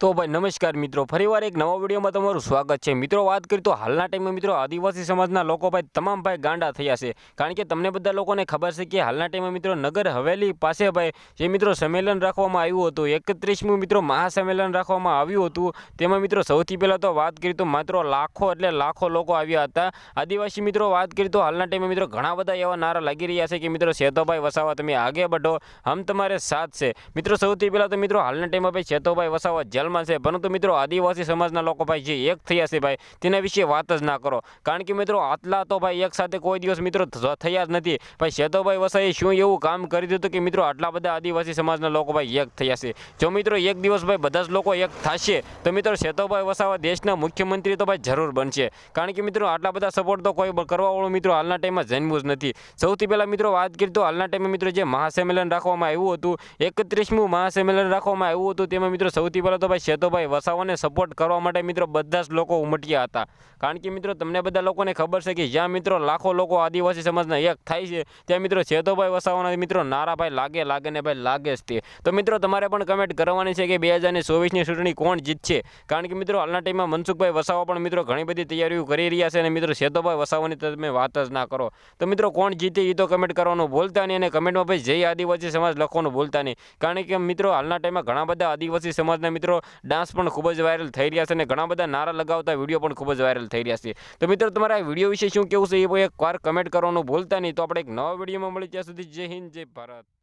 તો ભાઈ નમસ્કાર મિત્રો, ફરીવાર એક નવા વિડીયોમાં તમારું સ્વાગત છે. મિત્રો, વાત કરીએ તો હાલના ટાઈમમાં મિત્રો આદિવાસી સમાજના લોકો ભાઈ તમામ ભાઈ ગાંડા થયા છે. કારણ કે તમને બધા લોકોને ખબર છે કે હાલના ટાઈમમાં મિત્રો નગર હવેલી પાસે ભાઈ જે મિત્રો સંમેલન રાખવામાં આવ્યું હતું, એકત્રીસમું મિત્રો મહાસંમેલન રાખવામાં આવ્યું હતું, તેમાં મિત્રો સૌથી પહેલાં તો વાત કરીએ તો માત્ર લાખો એટલે લાખો લોકો આવ્યા હતા. આદિવાસી મિત્રો, વાત કરીએ તો હાલના ટાઈમે મિત્રો ઘણા બધા એવા નારા લાગી રહ્યા છે કે મિત્રો શેતોભાઈ વસાવા તમે આગે બઢો, હમ તમારે સાથ છે. મિત્રો, સૌથી પહેલાં તો મિત્રો હાલના ટાઈમમાં ભાઈ શેતોભાઈ વસાવા જેલમાં છે. પરંતુ મિત્રો, આદિવાસી સમાજના લોકો ભાઈ જે એક થયા છે ભાઈ, તેના વિશે વાત જ ના કરો. કારણ કે મિત્રો, આટલા તો ભાઈ એક સાથે કોઈ દિવસ મિત્રો થયા જ નથી. ભાઈ શેતોભાઈ વસાએ શું એવું કામ કરી દીધું કે મિત્રો, આટલા બધા આદિવાસી સમાજના લોકો ભાઈ એક થયા છે? જો મિત્રો, એક દિવસ ભાઈ બધા જ લોકો એક થશે, તો મિત્રો શેતોભાઈ વસાવા દેશના મુખ્યમંત્રી તો ભાઈ જરૂર બનશે. કારણ કે મિત્રો, આટલા બધા સપોર્ટ તો કોઈ કરવાવાળું મિત્રો હાલના ટાઈમમાં જન્મ્યું જ નથી. સૌથી પહેલાં મિત્રો, વાત કરીએ તો હાલના ટાઈમે મિત્રો, જે મહાસંમેલન રાખવામાં આવ્યું હતું, એકત્રીસમું મહાસંમેલન રાખવામાં આવ્યું હતું, તેમાં મિત્રો સૌથી પહેલાં તો ભાઈ સેતોભાઈ વસાવાને સપોર્ટ કરવા માટે મિત્રો બધા જ લોકો ઉમટ્યા હતા. કારણ કે મિત્રો તમને બધા લોકોને ખબર છે કે જ્યાં મિત્રો લાખો લોકો આદિવાસી સમાજના એક થાય છે, ત્યાં મિત્રો શેતોભાઈ વસાવાના મિત્રો નારા ભાઈ લાગે લાગે ને ભાઈ લાગે જ તે. તો મિત્રો તમારે પણ કમેન્ટ કરવાની છે કે બે હજારની ચોવીસની ચૂંટણી કોણ જીતશે? કારણ કે મિત્રો હાલના ટાઈમમાં મનસુખભાઈ વસાવા પણ મિત્રો ઘણી બધી તૈયારીઓ કરી રહ્યા છે અને મિત્રો સેતોભાઈ વસાવાની તમે વાત જ ના કરો. તો મિત્રો કોણ જીતે એ તો કમેન્ટ કરવાનું ભૂલતા નહીં અને કમેન્ટમાં ભાઈ જય આદિવાસી સમાજ લખવાનું ભૂલતા નહીં. કારણ કે મિત્રો હાલના ટાઈમમાં ઘણા બધા આદિવાસી સમાજના મિત્રો ડાન્સ પણ ખૂબ જ વાયરલ થઈ રહ્યા છે અને ઘણા બધા નારા લગાવતા વીડિયો પણ ખૂબ જ વાયરલ થઈ રહ્યા છે. તો મિત્રો, તમારા વીડિયો વિશે શું કેવું છે એ એક વાર કમેન્ટ કરવાનું ભૂલતા નહીં. તો આપણે એક નવા વિડીયોમાં મળી ત્યાં સુધી જય હિન્દ, જય ભારત.